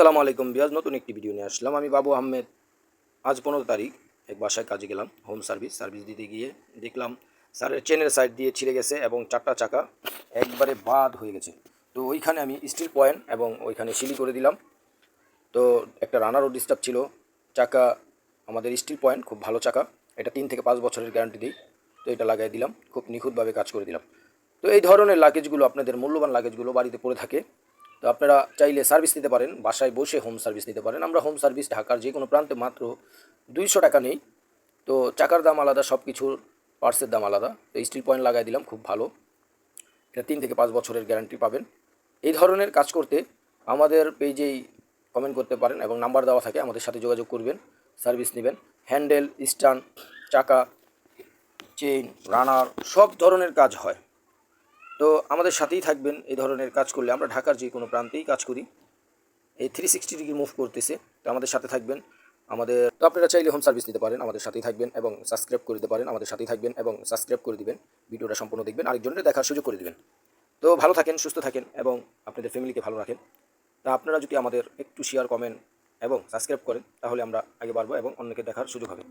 আসসালামু আলাইকুম বিয়াজ নতুন একটি ভিডিও নিয়ে আসলাম। আমি বাবু আহমেদ। আজ পনেরো তারিখ, এক বাসায় কাজে গেলাম হোম সার্ভিস সার্ভিস দিতে গিয়ে দেখলাম স্যারের চেনের সাইড দিয়ে ছিঁড়ে গেছে এবং চারটা চাকা একবারে বাদ হয়ে গেছে। তো ওইখানে আমি স্টিল পয়েন্ট এবং ওইখানে সিলি করে দিলাম। তো একটা রানারও ডিস্টার্ব ছিল। চাকা, আমাদের স্টিল পয়েন্ট খুব ভালো চাকা। এটা তিন থেকে পাঁচ বছরের গ্যারান্টি দিই। তো এটা লাগাই দিলাম, খুব নিখুঁতভাবে কাজ করে দিলাম। তো এই ধরনের লাগেজগুলো আপনাদের মূল্যবান লাগেজগুলো বাড়িতে পড়ে থাকে। তো আপনারা চাইলে সার্ভিস নিতে পারেন, বাসায় বসে হোম সার্ভিস নিতে পারেন। আমরা হোম সার্ভিস ঢাকার যে কোনো প্রান্তে মাত্র দুইশো টাকা নেই। তো চাকার দাম আলাদা সব কিছুর পার্সের দাম আলাদা। তো স্টিল পয়েন্ট লাগাই দিলাম, খুব ভালো। এটা তিন থেকে পাঁচ বছরের গ্যারান্টি পাবেন। এই ধরনের কাজ করতে আমাদের পেজেই কমেন্ট করতে পারেন এবং নাম্বার দেওয়া থাকে, আমাদের সাথে যোগাযোগ করবেন সার্ভিস নেবেন। হ্যান্ডেল স্টান চাকা চেইন রানার সব ধরনের কাজ হয়। তো আমাদের সাথেই থাকবেন এই ধরনের কাজ করলে। আমরা ঢাকার যে কোনো প্রান্তেই কাজ করি। এই থ্রি সিক্সটি ডিগ্রি মুভ করতেছে। তো আমাদের সাথে থাকবেন। আমাদের তো আপনারা চাইলে হোম সার্ভিস নিতে পারেন। আমাদের সাথেই থাকবেন এবং সাবস্ক্রাইব করে দিতে পারেন। আমাদের সাথেই থাকবেন এবং সাবস্ক্রাইব করে দিবেন। ভিডিওটা সম্পূর্ণ দেখবেন। আরেকজনের দেখার সুযোগ করে দিবেন। তো ভালো থাকেন, সুস্থ থাকেন এবং আপনাদের ফ্যামিলিকে ভালো রাখেন। তা আপনারা যদি আমাদের একটু শেয়ার কমেন্ট এবং সাবস্ক্রাইব করেন, তাহলে আমরা আগে বাড়বো এবং অন্যকে দেখার সুযোগ হবে।